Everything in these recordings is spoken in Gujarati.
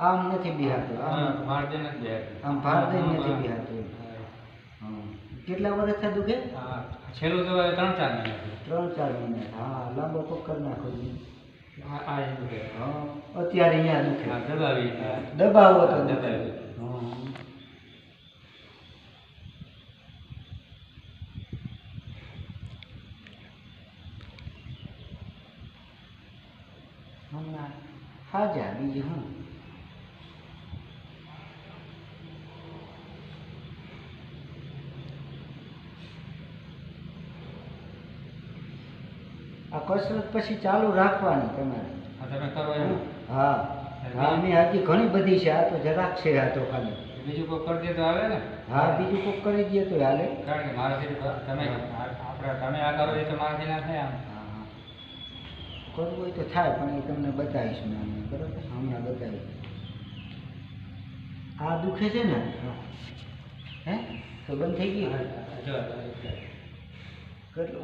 આમ નથી બિહાતું આમ માર દે નથી બે આમ ભાર દઈ નથી બિહાતું હમ. કેટલા વર્ષથી દુખે હા છેલ્લું તો ત્રણ ચાર મહિના થયા. ત્રણ ચાર મહિના હા લાંબો પકડ નાખો જી. આ આ એ દુખે. હા અત્યારે અહીંયા દુખે હા દબાવી હા. દબાવો તો હા, દુખે દબાવી. હમ. હમણાં હાજા બીજું હું કસરત પછી ચાલુ રાખવાની તમારે. હા હા. મેં હજી ઘણી બધી છે આ તો જરાક છે આ તો ખાલી. બીજું કોઈ કરી દે તો આવે ને? હા બીજું કોઈ કરી દે તો હાલે. કારણ કે મારાથી તો તમે આપણે તમે આ કરો એ તો મારાથી ના થાય આમ. કરવું હોય તો થાય પણ એ તમને બતાવીશ મેં બરાબર? હમણાં બતાવીશ. આ દુખે છે ને? હે. તો બંધ થઈ ગયું?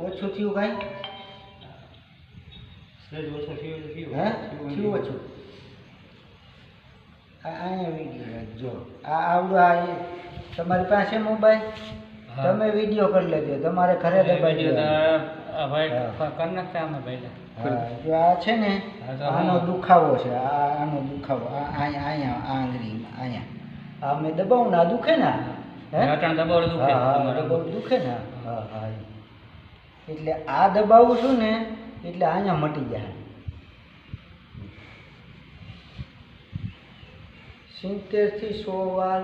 ઓછું થયું કાંઈ? હે? ઓછું. અહીંયા વીડિયો રાખજો આ આવડું આ તમારી પાસે મોબાઈલ. તમે વીડિયો કરી લેજો. તમારે ઘરે અમે જો આ છે ને આનો દુખાવો છે. આનો દુખાવો. અહીંયા અહીંયા આ આંગળીમાં અહીંયા. આ મેં દબાવું ને આ ને? દુખે. ને? હા હા એટલે આ દબાવું છું ને એટલે અહીંયા મટી જાય સિત્તેરથી સો વાર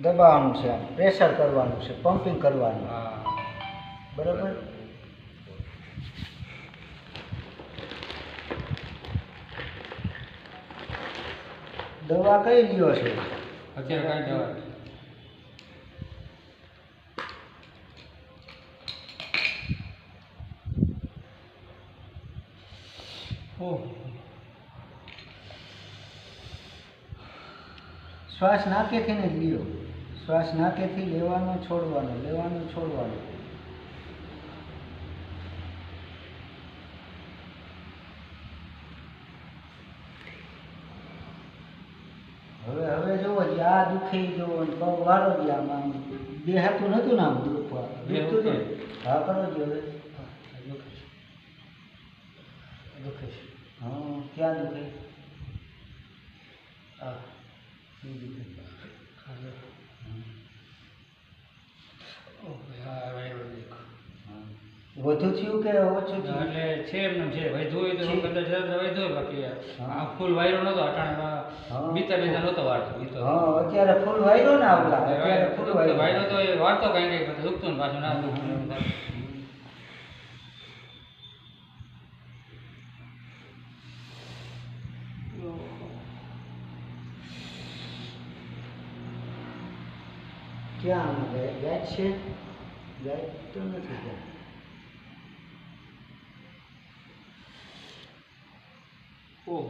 દબાવવાનું છે પ્રેશર કરવાનું છે પમ્પિંગ કરવાનું. હા. બરાબર? દવા કઈ લ્યો છે? અત્યારે કઈ દવા? ઓહ શ્વાસ નાકેથી ને જ લ્યો. શ્વાસ નાકેથી લેવાનો છોડવાનો લેવાનો છોડવાનો. હવે હવે જોવો જે આ દુખે જોવો ને પગ વાળો જ આમ આમ. દેહાતું નતું ને આમ દુખવા. દુખતું? હા કરો જ હવે. દુખે છે. હા ક્યાં દુખે આ ઈ દુખે. હા. વધુ થયું કે ઓછું થયું એટલે છે એમને છે વધુ હોય તો કદાચ વધુ બાકી. આ ફૂલ વાયરો નતો. અટાણે બીતા બીતા નતો વાળતો બીતો હા અત્યારે ફૂલ વાયરો ને આવતા અત્યારે ફૂલ વાયરો તો એ વાળતો કઈ કઈ દુખતું ને પાછું ના દુખતું ગાય છે ગાય તો નથી ગાય ઓહ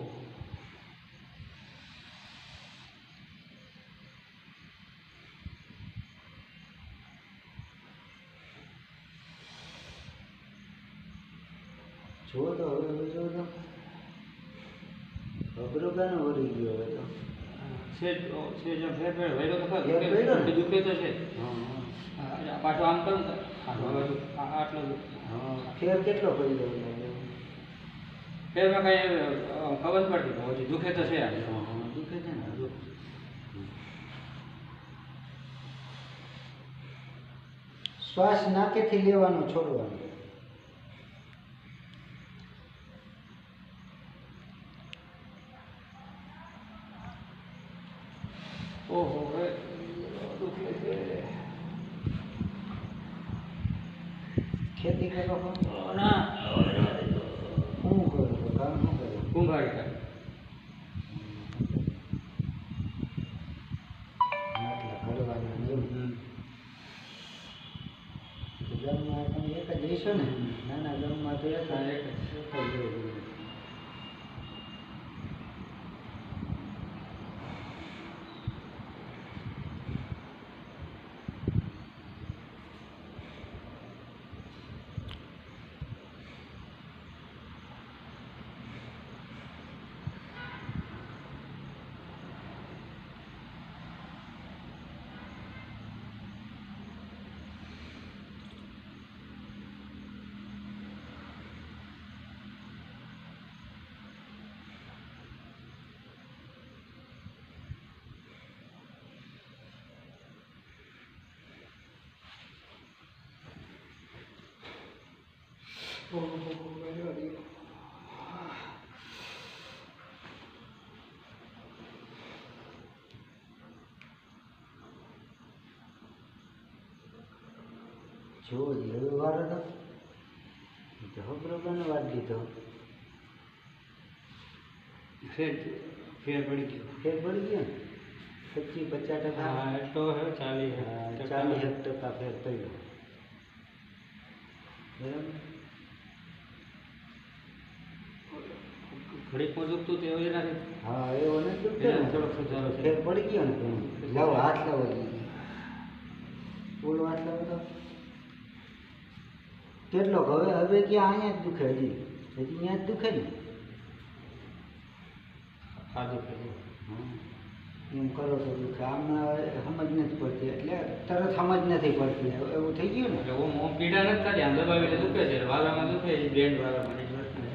જો તો હવે હવે જુઓ તો અઘરો કાને વળી ગયો હવે તો છે છે આમ ફેર ફેર વાયરો તો ખરો. દુખે તો છે હા પાછું આમ કરું તો આ બાજુ આ આટલો દુખે. હા ફેર કેટલો પડી ગયો ફેરમાં કઈ અ, ખબર જ પડતી પણ હજી દુખે તો છે આમ. દુખે છે ને હજુ. શ્વાસ નાકેથી લેવાનો છોડવાનો ઓહો હવે દુખે છે ખેતી કરો? ના. શું કરો કામ શું કરો કુંભારી ગામમાં એક જ રહીશો ને? નાના ગામમાં તો એક એક જ. જોયું વાળો તો જબરોબાને વાત દીધો ફેર ફેર પડી ગયો ફેર પડી ગયો પચીસ પચાસ ટકા હા એટલો હે ચાલીસ ચાલીસ ટકા ફેર પડ્યો બરાબર ઘડીકમાં દુખતું તે એના હા એવો ને થોડોક સુધારો છે. પડી ગયો ને લાવો હાથ લાવો ઓલો હાથ લાવો તો. કેટલો હવે હવે ક્યાં અહીંયા જ દુખે હજી? હજી અહીંયા જ દુખે ને? હા દુખે. એમ કરો તો દુખે. આમ સમજ નથી પડતી. એટલે તરત સમજ નથી પડતી. એવું થઈ ગયું ને? એટલે ઓમ પીડા નથી થતી. આમ દબાવી એટલે દુખે છે. વાલામાં દુખે છે બેન્ડ વાલામાં એ જ વસ્તુ છે.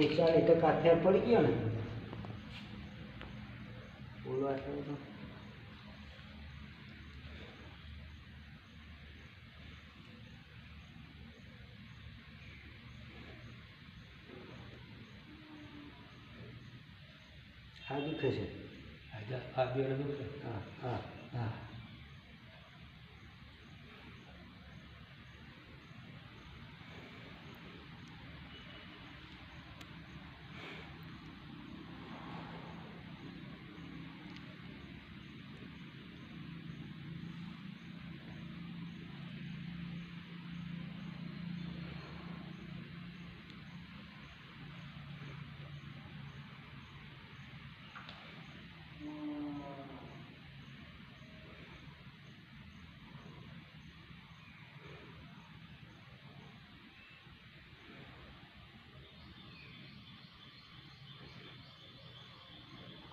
ત્રીસ ચાલીસ ટકા ફેર પડી ગયો ને. બોલવા તો આ દુખે છે. આ જા- આ બે દુખે હા હા હા.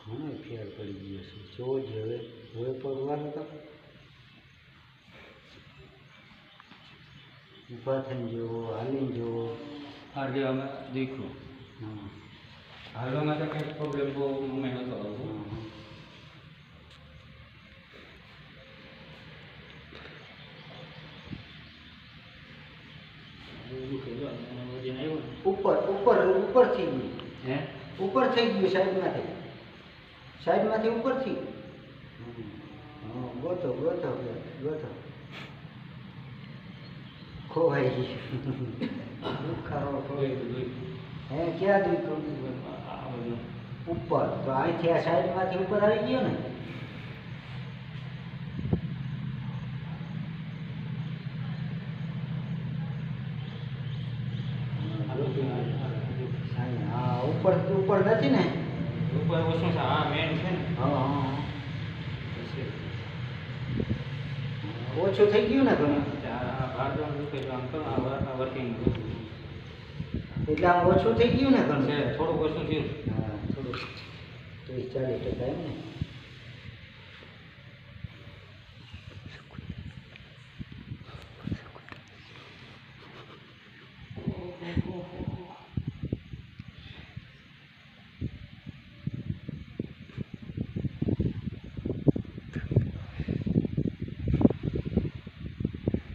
ઘણો ફેર પડી ગયો છે. જોવો જ હવે હવે પડવાનો તો ઊભા થઈને જુઓ હાલીને જુઓ. આ જેવામાં દીકરું. હા હાલવામાં તો કંઈ પ્રોબ્લેમ બહુ અમે નહોતો આવતો હા. દુખે જો અને વજન આવ્યું ને. ઉપર ઉપર ઉપર થઈ ગયું. હે? ઉપર થઈ ગયું સાઈડમાંથી સાઈડમાંથી ઉપર થઈ ઉપરથી. ગોતો ગોતો ગોતો ખોવાઈ. હે ક્યાં દીકરું ઉપર. તો અહીંથી આ સાઈડમાંથી ઉપર આવી ગયો ને. હા ઉપર ઉપર નથી ને? ઉપર ઓછું છે? હા મેન છે ને. હા હા ઓછું થઈ ગયું ને ઘણું? એટલે આમ ઓછું થઈ ગયું ને ઘણું? છે થોડુંક ઓછું થયું. હા થોડુંક. ત્રીસ ચાલીસ ટકા એમ ને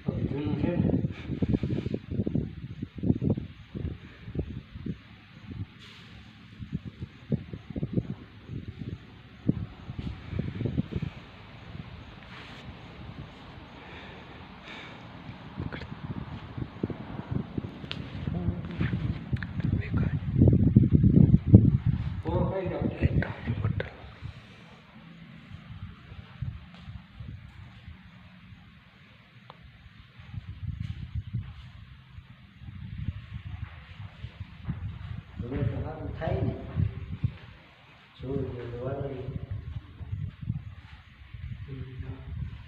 હવે જૂનું છે ને પૂરો થઈ ગયો હવે તો સારું થાય ને? જોઈ જોઈ વાળો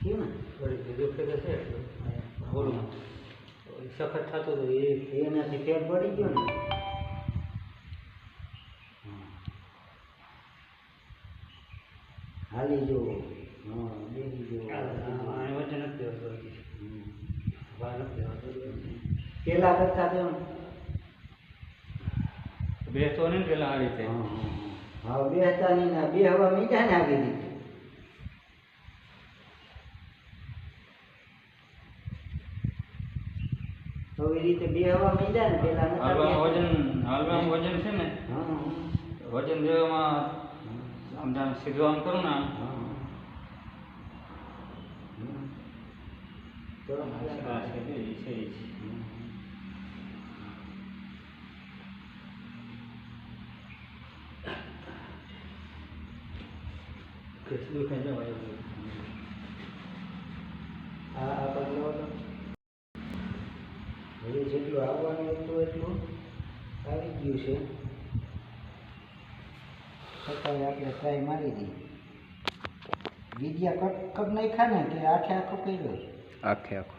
કેમ ને વળી દુખે તો છે એટલું. બોલું. સખત થતું હતું એ એનાથી ફેર પડી ગયો ને? હાલી જો હા બેસી જો આને વચ્ચે નથી દેવાતો હજી. બહાર નથી દેવાતો પેલા કરતા કેમ બેસતો નહીં પેલા આ રીતે. હા બેસતા નહીં ના બે હવા મીઠા ને આવી દીધી તો એ રીતે બેહવા માંડ્યા ને પેલા નતા વજન હાલવામાં વજન છે ને હા વજન દેવામાં આમ જાણ સીધું આમ કરું ને હા હમ. તો છે છે કેટલું એવું. આ આ બદલાવો હવે જેટલું આવવાનું હતું એટલું આવી ગયું છે. છતાં આપણે ટ્રાય મારી દઈએ બીજા કટ કટ નાખ્યા ને કે આખે આખો કર્યો. આખે આખો.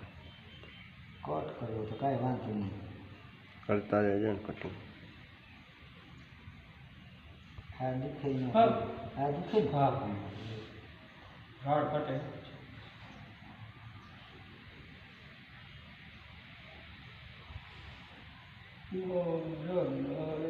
કટ કર્યો તો કાંઈ વાંધો નહીં. કરતા જજો ને કટિંગ. આ દુખે ન હા. આ દુખે ને હા. રાડ કટે હવે જોઈએ જો હવે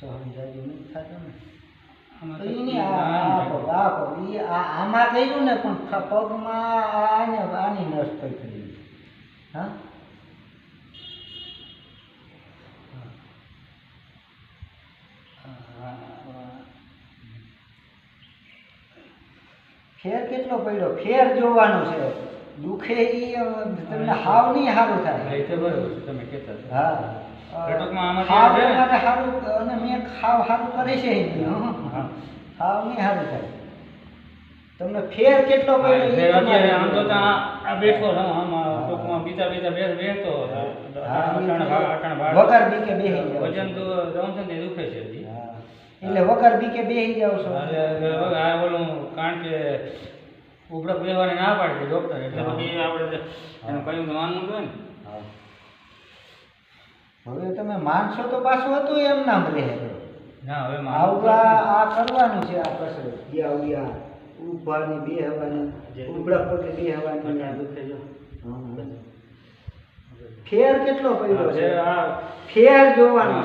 સહન જાજુ નથી ને આમાં તો ઈ આ- આ પગ, આ પગ. ઈ આ- આમાં કર્યું ને પણ પગમાં આને આની નસ પકડી હા? ફેર કેટલો પડ્યો? ફેર જોવાનો છે. દુખે એ તમને હાવ નહીં સારું થાય. એ તો બરોબર છે તમે કહેતા હા. ઘટકમાં આમાં છે ને- સારું અને મેં ખાવ સારું કરે છે ઈ નહીં, હા. ખાવ નહીં સારું થાય. તમને ફેર કેટલો પડ્યો અત્યારે આમ તો આ બેઠો હા આમાં ટૂંકમાં બીતા બીજા બે બેઠતો વગર બીકે બેહી જાવ. વજન તો રહું છે ને દુખે છે. એટલે વગર બીકે બેહી જાવ છો. એટલે આ ઓલું કારણ કે ઉભરક બેસવાની ના પાડી ડોક્ટર એટલે પછી આપણે એનું કયું તો માનવું જોઈએ ને. હવે તમે માનશો તો પાછું હતું એમ નામ રહે ના હવે આવું આ આ કરવાનું છે આ કસરત યા ઉયા બે હવાની ઉબળા પગે બે હવાની. દુખે જો. હં. ફેર કેટલો પડ્યો છે? ફેર જોવાનું